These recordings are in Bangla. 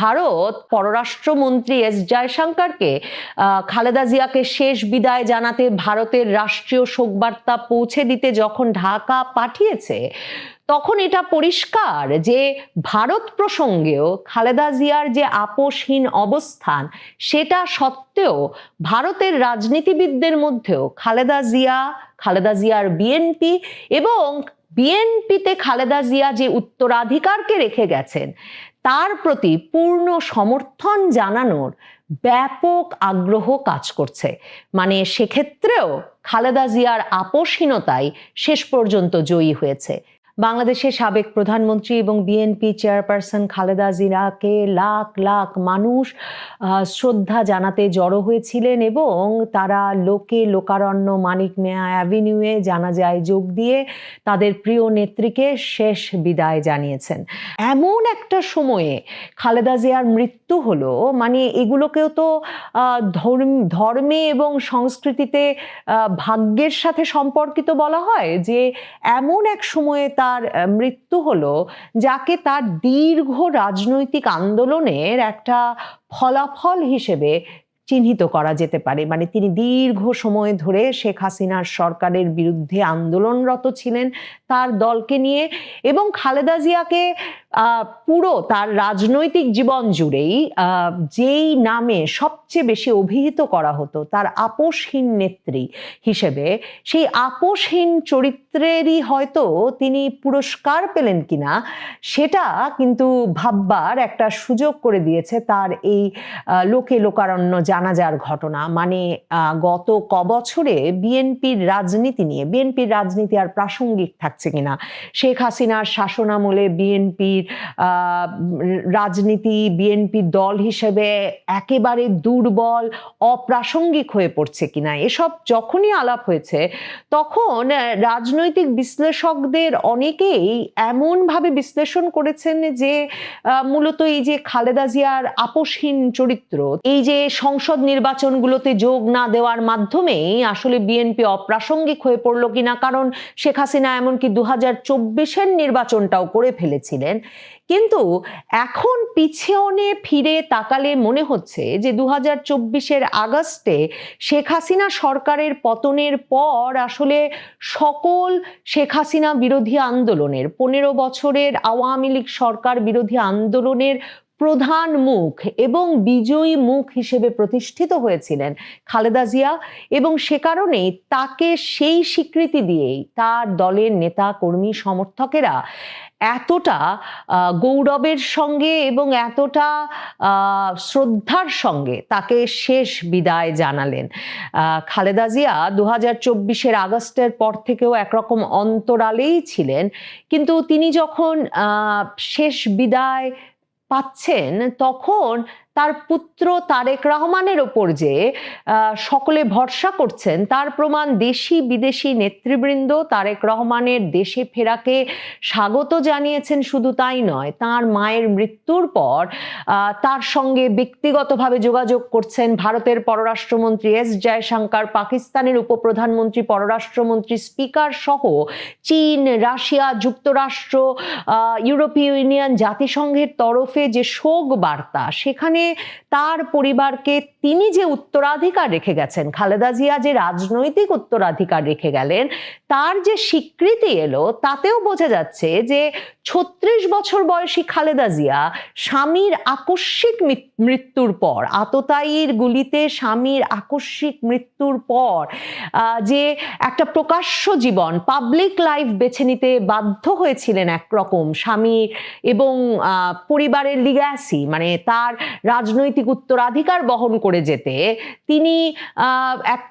ভারত পররাষ্ট্রমন্ত্রী এস জয়শঙ্করকে খালেদা জিয়াকে শেষ বিদায় জানাতে ভারতের রাষ্ট্রীয় শোকবার্তা পৌঁছে দিতে যখন ঢাকা পাঠিয়েছে, তখন এটা পরিষ্কার যে ভারত প্রসঙ্গেও খালেদা জিয়ার যে আপোষহীন অবস্থান, সেটা সত্ত্বেও ভারতের রাজনীতিবিদদের মধ্যেও খালেদা জিয়া, খালেদা জিয়ার বিএনপি এবং বিএনপিতে খালেদা জিয়া যে উত্তরাধিকারকে রেখে গেছেন, তার প্রতি পূর্ণ সমর্থন জানানোর ব্যাপক আগ্রহ কাজ করছে। মানে সেক্ষেত্রেও খালেদা জিয়ার আপোষহীনতাই শেষ পর্যন্ত জয়ী হয়েছে। বাংলাদেশের সাবেক প্রধানমন্ত্রী এবং বিএনপি চেয়ারপারসন খালেদা জিয়াকে লাখ লাখ মানুষ শ্রদ্ধা জানাতে জড়ো হয়েছিলেন এবং তারা লোকে লোকারণ্য মানিক মেয়া অ্যাভিনিউয়ে জানাজায় যোগ দিয়ে তাদের প্রিয় নেত্রীকে শেষ বিদায় জানিয়েছেন। এমন একটা সময়ে খালেদা জিয়ার মৃত্যু হলো মানে এগুলোকেও তো ধর্ম, ধর্মে এবং সংস্কৃতিতে ভাগ্যের সাথে সম্পর্কিত বলা হয় যে এমন এক সময়ে তার মৃত্যু হলো যাকে তার দীর্ঘ রাজনৈতিক আন্দোলনের একটা ফলাফল হিসেবে চিহ্নিত করা যেতে পারে। মানে তিনি দীর্ঘ সময় ধরে শেখ হাসিনার সরকারের বিরুদ্ধে আন্দোলনরত ছিলেন তার দলকে নিয়ে এবং খালেদা জিয়াকে পুরো তার রাজনৈতিক জীবন জুড়েই যেই নামে সবচেয়ে বেশি অভিহিত করা হতো তার আপোষহীন নেত্রী হিসেবে, সেই আপোষহীন চরিত্রেরই হয়তো তিনি পুরস্কার পেলেন কিনা, সেটা কিন্তু ভাববার একটা সুযোগ করে দিয়েছে তার এই লোকে লোকারণ্য জানাজার ঘটনা। মানে গত কবছরে বিএনপির রাজনীতি নিয়ে, বিএনপির রাজনীতি আর প্রাসঙ্গিক থাকছে কিনা, শেখ হাসিনার শাসনামলে বিএনপির রাজনীতি, বিএনপি দল হিসেবে একেবারে দুর্বল, অপ্রাসঙ্গিক হয়ে পড়ছে কিনা, এসব যখনই আলাপ হয়েছে, তখন রাজনৈতিক বিশ্লেষকদের অনেকেই এমনভাবে বিশ্লেষণ করেছেন যে মূলত এই যে খালেদা জিয়ার আপোষহীন চরিত্র, এই যে সংসদ নির্বাচনগুলোতে যোগ না দেওয়ার মাধ্যমেই আসলে বিএনপি অপ্রাসঙ্গিক হয়ে পড়ল কিনা, কারণ শেখ হাসিনা এমনকি দু হাজার চব্বিশের নির্বাচনটাও করে ফেলেছিলেন। কিন্তু এখন পিছনে ফিরে তাকালে মনে হচ্ছে যে দু হাজার চব্বিশের আগস্টে শেখ হাসিনা সরকারের পতনের পর আসলে সকল শেখ হাসিনা বিরোধী আন্দোলনের, পনেরো বছরের আওয়ামী লীগ সরকার বিরোধী আন্দোলনের প্রধান মুখ এবং বিজয়ী মুখ হিসেবে প্রতিষ্ঠিত হয়েছিলেন খালেদা জিয়া এবং সে কারণেই তাকে সেই স্বীকৃতি দিয়েই তার দলের নেতা, কর্মী, সমর্থকেরা এতটা গৌরবের সঙ্গে এবং এতটা শ্রদ্ধার সঙ্গে তাকে শেষ বিদায় জানালেন। খালেদা জিয়া দু হাজার চব্বিশের আগস্টের পর থেকেও একরকম অন্তরালেই ছিলেন। কিন্তু তিনি যখন শেষ বিদায় পাচ্ছেন তখন তার পুত্র তারেক রহমানের ওপর যে সকলে ভরসা করছেন, তার প্রমাণ দেশি বিদেশি নেতৃবৃন্দ তারেক রহমানের দেশে ফেরাকে স্বাগত জানিয়েছেন শুধু তাই নয়, তার মায়ের মৃত্যুর পর তার সঙ্গে ব্যক্তিগতভাবে যোগাযোগ করছেন ভারতের পররাষ্ট্রমন্ত্রী এস জয়শঙ্কর, পাকিস্তানের উপপ্রধানমন্ত্রী, পররাষ্ট্রমন্ত্রী, স্পিকার সহ চীন, রাশিয়া, যুক্তরাষ্ট্র ইউরোপীয় ইউনিয়ন, জাতিসংঘের তরফে যে শোক বার্তা, সেখানে তার পরিবারকে তিনি যে উত্তরাধিকার রেখে গেছেন খালেদা জিয়া যে রাজনৈতিক উত্তরাধিকার রেখে গেলেন তার যে স্বীকৃতি এলো, তাতেও বোঝা যাচ্ছে যে ছত্রিশ বছর বয়সী খালেদা জিয়া স্বামীর আকস্মিক মৃত্যুর পর, আততায়ীর গুলিতে স্বামীর আকস্মিক মৃত্যুর পর যে একটা প্রকাশ্য জীবন পাবলিক লাইফ বেছে নিতে বাধ্য হয়েছিলেন একরকম স্বামীর এবং পরিবারের লিগ্যাসি মানে তার রাজনৈতিক উত্তরাধিকার বহন করে যেতে, তিনি এক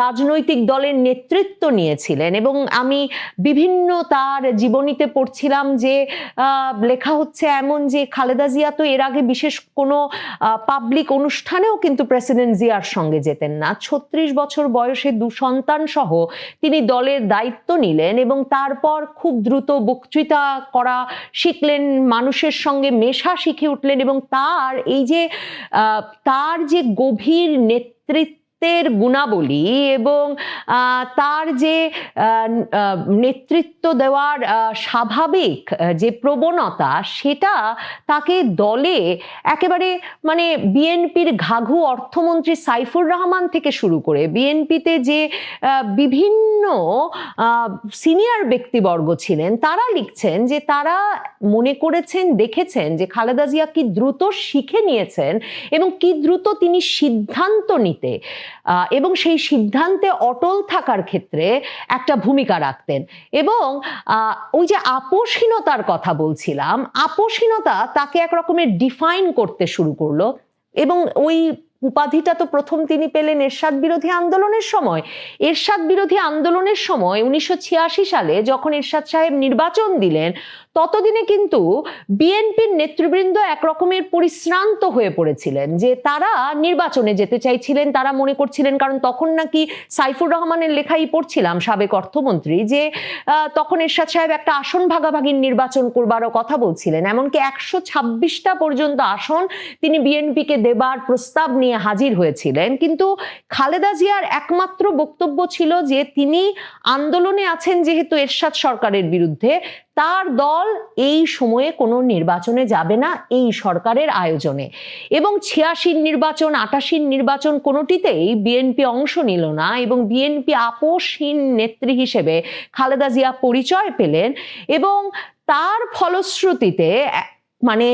রাজনৈতিক দলের নেতৃত্ব নিয়েছিলেন এবং আমি বিভিন্ন তার জীবনীতে পড়ছিলাম যে লেখা হচ্ছে এমন যে, খালেদা জিয়া তো এর আগে বিশেষ কোনো পাবলিক অনুষ্ঠানেও কিন্তু প্রেসিডেন্ট জিয়ার সঙ্গে যেতেন না। ছত্রিশ বছর বয়সে দু সন্তান সহ তিনি দলের দায়িত্ব নিলেন এবং তারপর খুব দ্রুত বক্তৃতা করা শিখলেন, মানুষের সঙ্গে মেশা শিখে উঠলেন এবং তার এই যে তার যে গভীর নেতৃত্ব নেতৃত্বের গুণাবলী এবং তার যে নেতৃত্ব দেওয়ার স্বাভাবিক যে প্রবণতা সেটা তাকে দলে একেবারে মানে বিএনপির ঘাঘু অর্থমন্ত্রী সাইফুর রহমান থেকে শুরু করে বিএনপিতে যে বিভিন্ন সিনিয়র ব্যক্তিবর্গ ছিলেন, তারা লিখছেন যে তারা মনে করেছেন, দেখেছেন যে খালেদা জিয়া কি দ্রুত শিখে নিয়েছেন এবং কি দ্রুত তিনি সিদ্ধান্ত নিতে এবং সেই সিদ্ধান্তে অটল থাকার ক্ষেত্রে একটা ভূমিকা রাখতেন। এবং ওই যে আপোষহীনতার কথা বলছিলাম, আপোষহীনতা তাকে এক রকমের ডিফাইন করতে শুরু করল। এবং ওই উপাধিটা তো প্রথম তিনি পেলেন এরশাদ বিরোধী আন্দোলনের সময়। এরশাদ বিরোধী আন্দোলনের সময় উনিশশো ছিয়াশি সালে যখন এরশাদ সাহেব নির্বাচন দিলেন ততদিনে কিন্তু বিএনপির নেতৃবৃন্দ এক রকমের পরিশ্রান্ত হয়ে পড়েছিলেন যে তারা নির্বাচনে যেতে চাইছিলেন, তারা মনে করছিলেন, কারণ তখন নাকি সাইফুর রহমানের লেখাই পড়ছিলাম সাবেক অর্থমন্ত্রী, যে তখন এরশাদ সাহেব একটা আসন ভাগাভাগির নির্বাচন করবারও কথা বলছিলেন। এমনকি একশো ছাব্বিশটা পর্যন্ত আসন তিনি বিএনপিকে দেবার প্রস্তাব নিয়ে হাজির হয়েছিলেন। কিন্তু খালেদা জিয়ার একমাত্র বক্তব্য ছিল যে তিনি আন্দোলনে আছেন যেহেতু এরশাদ সরকারের বিরুদ্ধে তার দল এই সময়ে কোনো নির্বাচনে যাবে না এই সরকারের আয়োজনে। এবং ছিয়াশির নির্বাচন, আটাশির নির্বাচন কোনোটিতেই বিএনপি অংশ নিল না এবং বিএনপি আপোষহীন নেত্রী হিসেবে খালেদা জিয়া পরিচয় পেলেন এবং তার ফলশ্রুতিতে মানে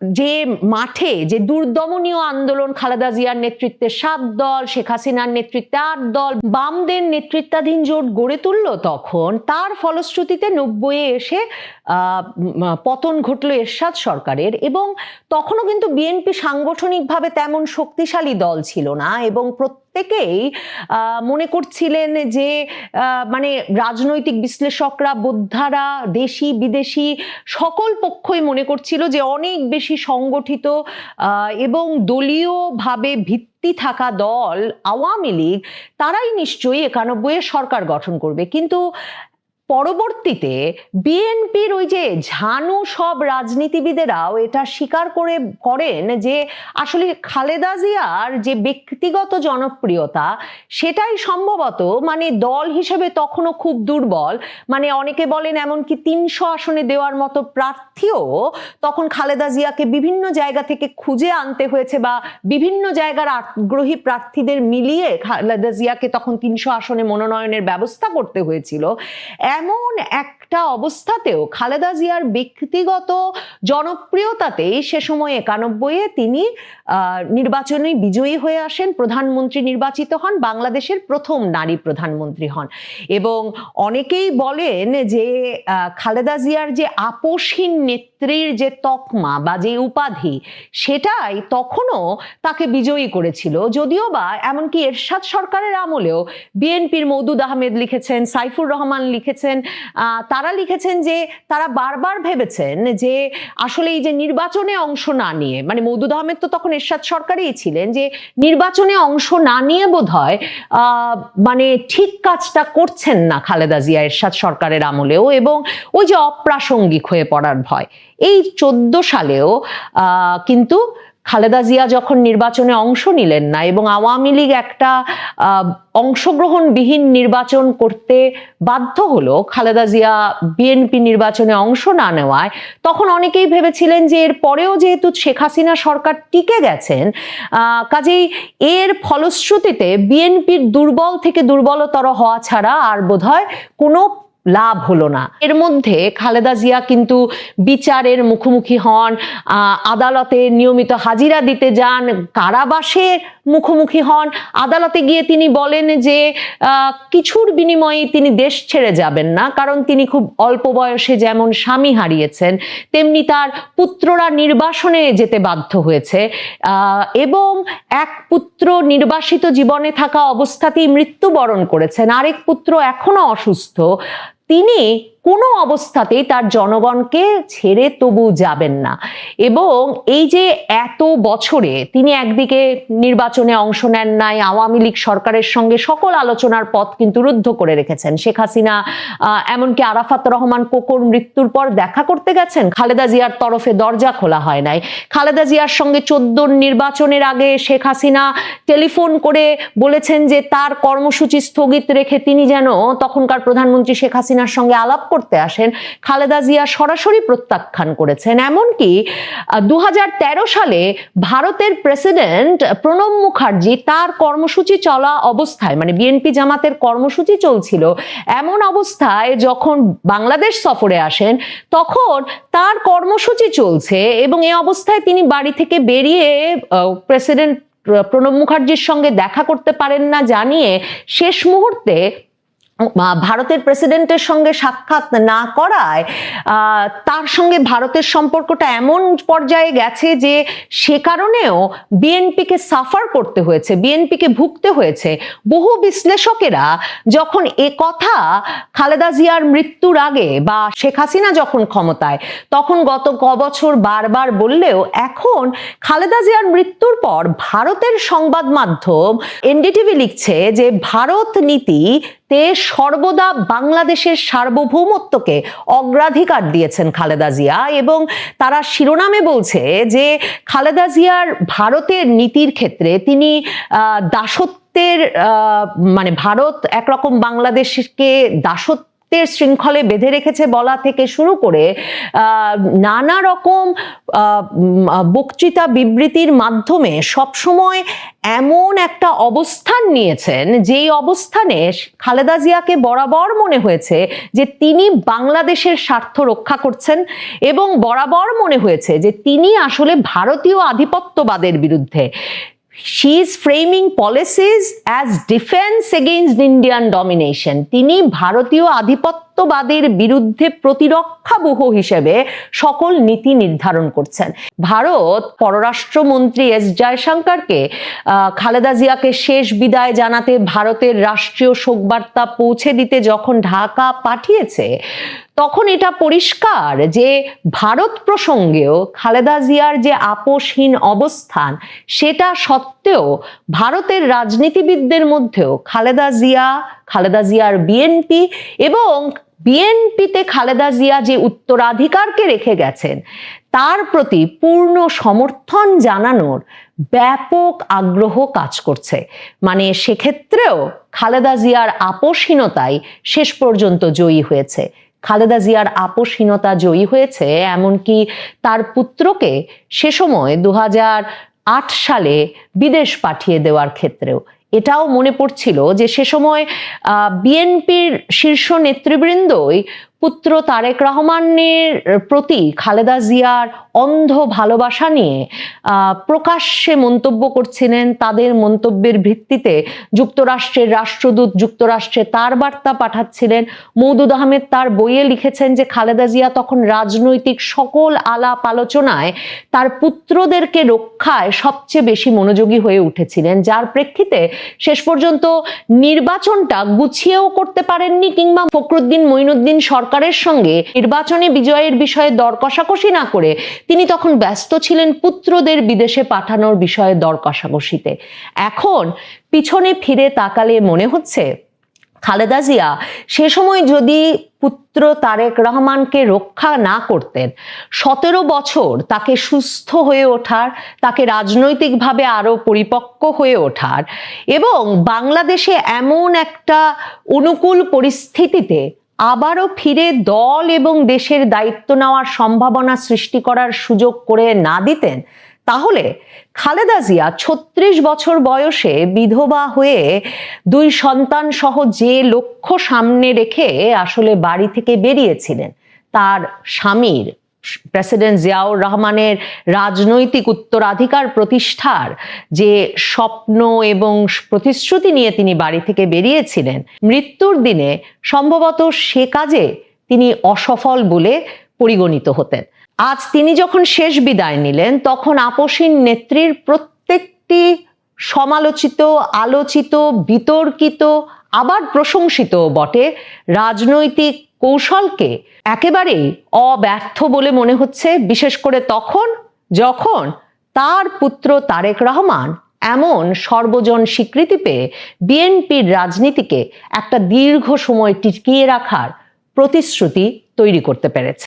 যে মাঠে যে দুর্দমনীয় আন্দোলন খালেদা জিয়ার নেতৃত্বে সাত দল, শেখ হাসিনার নেতৃত্বে আট দল, বামদের নেতৃত্বাধীন জোট গড়ে তুলল তখন, তার ফলশ্রুতিতে নব্বইয়ে এসে পতন ঘটলো এরশাদ সরকারের এবং তখনও কিন্তু বিএনপি সাংগঠনিকভাবে তেমন শক্তিশালী দল ছিল না এবং প্রত্যেকেই মনে করছিলেন যে মানে রাজনৈতিক বিশ্লেষকরা, বোদ্ধারা, দেশি, বিদেশি সকল পক্ষই মনে করছিল যে অনেক বেশি সংগঠিত আহ, এবং দলীয়ভাবে ভিত্তি থাকা দল আওয়ামী লীগ তারাই নিশ্চয়ই একানব্বই সরকার গঠন করবে। কিন্তু পরবর্তীতে বিএনপির ওই যে ঝানু সব রাজনীতিবিদেরাও এটা স্বীকার করে করেন যে আসলে খালেদা জিয়ার যে ব্যক্তিগত জনপ্রিয়তা, সেটাই সম্ভবত মানে দল হিসেবে তখনও খুব দুর্বল। মানে অনেকে বলেন এমনকি তিনশো আসনে দেওয়ার মতো প্রার্থীও তখন খালেদা জিয়াকে বিভিন্ন জায়গা থেকে খুঁজে আনতে হয়েছে বা বিভিন্ন জায়গার আগ্রহী প্রার্থীদের মিলিয়ে খালেদা জিয়াকে তখন তিনশো আসনে মনোনয়নের ব্যবস্থা করতে হয়েছিল। এমন একটা অবস্থাতেও খালেদা জিয়ার ব্যক্তিগত জনপ্রিয়তাতেই সে সময় একানব্বইয়ে তিনি নির্বাচনে বিজয়ী হয়ে আসেন, প্রধানমন্ত্রী নির্বাচিত হন, বাংলাদেশের প্রথম নারী প্রধানমন্ত্রী হন। এবং অনেকেই বলেন যে খালেদা জিয়ার যে আপোষহীন নেত্রীর যে তকমা বা যে উপাধি, সেটাই তখনও তাকে বিজয়ী করেছিল। যদিও বা এমনকি এরশাদ সরকারের আমলেও বিএনপির মৌদুদ আহমেদ লিখেছেন, সাইফুর রহমান লিখেছেন তারা লিখেছেন যে তারা বারবার ভেবেছেন যে আসলে এই যে নির্বাচনে অংশ না নিয়ে মানে মৌদুদ আহমেদ তো তখন এরশাদ সরকারেই ছিলেন, যে নির্বাচনে অংশ না নিয়ে বোধ হয় মানে ঠিক কাজটা করছেন না খালেদা জিয়া এরশাদ সরকারের আমলেও এবং ওই যে অপ্রাসঙ্গিক হয়ে পড়ার ভয়। এই চোদ্দ সালেও কিন্তু খালেদা জিয়া যখন নির্বাচনে অংশ নিলেন না এবং আওয়ামী লীগ একটা অংশগ্রহণবিহীন নির্বাচন করতে বাধ্য হলো খালেদা জিয়া বিএনপি নির্বাচনে অংশ না নেওয়ায়, তখন অনেকেই ভেবেছিলেন যে এর পরেও যেহেতু শেখ হাসিনা সরকার টিকে গেছেন কাজেই এর ফলশ্রুতিতে বিএনপির দুর্বল থেকে দুর্বলতর হওয়া ছাড়া আর বোধহয় কোনো লাভ হলো না। এর মধ্যে খালেদা জিয়া কিন্তু বিচারের মুখোমুখি হন আদালতে নিয়মিত হাজিরা দিতে যান, কারাবাসে মুখোমুখি হন। আদালতে গিয়ে তিনি বলেন যে কিছুর বিনিময়ে তিনি দেশ ছেড়ে যাবেন না, কারণ তিনি খুব অল্প বয়সে যেমন স্বামী হারিয়েছেন, তেমনি তার পুত্ররা নির্বাসনে যেতে বাধ্য হয়েছে। এবং এক পুত্র নির্বাসিত জীবনে থাকা অবস্থাতেই মৃত্যুবরণ করেছেন। আরেক পুত্র এখনও অসুস্থ। তিনি কোনো অবস্থাতেই তার জনগণকে ছেড়ে তবু যাবেন না। এবং এই যে এত বছরে তিনি একদিকে নির্বাচনে অংশ নেন নাই, আওয়ামী লীগ সরকারের সঙ্গে সকল আলোচনার পথ কিন্তু রুদ্ধ করে রেখেছেন। শেখ হাসিনা এমনকি আরাফাত রহমান কোকর মৃত্যুর পর দেখা করতে গেছেন, খালেদা জিয়ার তরফে দরজা খোলা হয় নাই। খালেদা জিয়ার সঙ্গে চোদ্দ নির্বাচনের আগে শেখ হাসিনা টেলিফোন করে বলেছেন যে তার কর্মসূচি স্থগিত রেখে তিনি যেন তখনকার প্রধানমন্ত্রী শেখ হাসিনার সঙ্গে আলাপ করতে আসেন, খালেদা জিয়া সরাসরি প্রত্যাখ্যান করেছেন। এমনকি দুহাজার তেরো সালে ভারতের প্রেসিডেন্ট প্রণব মুখার্জি তার কর্মসূচি চলা অবস্থায় মানে বিএনপি জামাতের কর্মসূচি চলছিল এমন অবস্থায় যখন বাংলাদেশ সফরে আসেন, তখন তার কর্মসূচি চলছে এবং এ অবস্থায় তিনি বাড়ি থেকে বেরিয়ে প্রেসিডেন্ট প্রণব মুখার্জির সঙ্গে দেখা করতে পারেন না জানিয়ে শেষ মুহূর্তে ভারতের প্রেসিডেন্টের সঙ্গে সাক্ষাৎ না করায় তার সঙ্গে ভারতের সম্পর্কটা এমন পর্যায়ে গেছে যে সে কারণেও বিএনপিকে সাফার করতে হয়েছে, বিএনপিকে ভুগতে হয়েছে। বহু বিশ্লেষকেরা যখন এ কথা খালেদা জিয়ার মৃত্যুর আগে বা শেখ হাসিনা যখন ক্ষমতায়, তখন গত ক বছর বারবার বললেও এখন খালেদা জিয়ার মৃত্যুর পর ভারতের সংবাদ মাধ্যম এনডিটিভি লিখছে যে ভারত নীতি তে সর্বদা বাংলাদেশের সার্বভৌমত্বকে অগ্রাধিকার দিয়েছেন খালেদা জিয়া এবং তারা শিরোনামে বলছে যে খালেদা জিয়ার ভারতের নীতির ক্ষেত্রে তিনি দাসত্ব দাসত্বের মানে ভারত একরকম বাংলাদেশকে দাসত্ব দাসত্বের শৃঙ্খলে বেঁধে রেখেছে বলা থেকে শুরু করে নানা রকম বক্তৃতা বিবৃতির মাধ্যমে সবসময় এমন একটা অবস্থান নিয়েছেন, যেই অবস্থানে খালেদা জিয়াকে বরাবর মনে হয়েছে যে তিনি বাংলাদেশের স্বার্থ রক্ষা করছেন এবং বরাবর মনে হয়েছে যে তিনি আসলে ভারতীয় আধিপত্যবাদের বিরুদ্ধে। she is framing policies as defence against Indian domination তিনি ভারতীয় আধিপত্যবাদের বিরুদ্ধে প্রতিরক্ষাবহ হিসেবে সকল নীতি নির্ধারণ করছেন। ভারত পররাষ্ট্রমন্ত্রী এস জয়শঙ্করকে খালেদা জিয়াকে শেষ বিদায় জানাতে ভারতের রাষ্ট্রীয় শোকবার্তা পৌঁছে দিতে যখন ঢাকা পাঠিয়েছে, তখন এটা পরিষ্কার যে ভারত প্রসঙ্গেও খালেদা জিয়ার যে আপোষহীন অবস্থান, সেটা সত্ত্বেও ভারতের রাজনীতিবিদদের মধ্যেও খালেদা জিয়া, খালেদা জিয়ার বিএনপি এবং বিএনপিতে খালেদা জিয়া যে উত্তরাধিকারকে রেখে গেছেন, তার প্রতি পূর্ণ সমর্থন জানানোর ব্যাপক আগ্রহ কাজ করছে। মানে সেক্ষেত্রেও খালেদা জিয়ার আপোষহীনতাই শেষ পর্যন্ত জয়ী হয়েছে। খালেদা জিয়ার আপোষহীনতা জয়ী হয়েছে এমনকি তার পুত্রকে সে সময় দু আট সালে বিদেশ পাঠিয়ে দেওয়ার ক্ষেত্রেও। এটাও মনে পড়ছিল যে সে সময় বিএনপির শীর্ষ নেতৃবৃন্দই পুত্র তারেক রহমানের প্রতি খালেদা জিয়ার অন্ধ ভালোবাসা নিয়ে প্রকাশ্যে মন্তব্য করছিলেন। তাদের মন্তব্যের ভিত্তিতে যুক্তরাষ্ট্রের রাষ্ট্রদূত, যুক্তরাষ্ট্রে তার বার্তা পাঠাচ্ছিলেন। মৌদুদ আহমেদ তার বইয়ে লিখেছেন যে, খালেদা জিয়া তখন রাজনৈতিক সকল আলাপ আলোচনায় তার পুত্রদেরকে রক্ষায় সবচেয়ে বেশি মনোযোগী হয়ে উঠেছিলেন। যার প্রেক্ষিতে শেষ পর্যন্ত নির্বাচনটা গুছিয়েও করতে পারেননি কিংবা ফখরুদ্দিন, মঈনুদ্দিন সরকারের সঙ্গে নির্বাচনে বিজয়ের বিষয়ে দর কষাকষি না করে তিনি তখন ব্যস্ত ছিলেন পুত্রদের বিদেশে পাঠানোর বিষয়ে দর কষাকষিতে। এখন পিছনে ফিরে তাকালে মনে হচ্ছে, খালেদা জিয়া সে সময় যদি পুত্র তারেক রহমানকে রক্ষা না করতেন, সতেরো বছর তাকে সুস্থ হয়ে ওঠার, তাকে রাজনৈতিকভাবে আরও পরিপক্ক হয়ে ওঠার এবং বাংলাদেশে এমন একটা অনুকূল পরিস্থিতিতে আবারও ফিরে দল এবং দেশের দায়িত্ব নেওয়ার সম্ভাবনা সৃষ্টি করার সুযোগ করে না দিতেন, তাহলে খালেদা জিয়া ছত্রিশ বছর বয়সে বিধবা হয়ে দুই সন্তান সহ যে লক্ষ্য সামনে রেখে আসলে বাড়ি থেকে বেরিয়েছিলেন, তার স্বামীর প্রেসিডেন্ট জিয়াউর রহমানের রাজনৈতিক উত্তরাধিকার প্রতিষ্ঠার যে স্বপ্ন এবং প্রতিশ্রুতি নিয়ে তিনি বাড়ি থেকে বেরিয়েছিলেন, মৃত্যুর দিনে সম্ভবত সে কাজে তিনি অসফল বলে পরিগণিত হতেন। আজ তিনি যখন শেষ বিদায় নিলেন, তখন আপসীন নেত্রীর প্রত্যেকটি সমালোচিত, আলোচিত, বিতর্কিত, আবার প্রশংসিত বটে রাজনৈতিক কৌশলকে একেবারেই অব্যর্থ বলে মনে হচ্ছে, বিশেষ করে তখন যখন তার পুত্র তারেক রহমান এমন সর্বজন স্বীকৃতি পেয়ে বিএনপির রাজনীতিকে একটা দীর্ঘ সময় টিকিয়ে রাখার প্রতিশ্রুতি তৈরি করতে পেরেছে।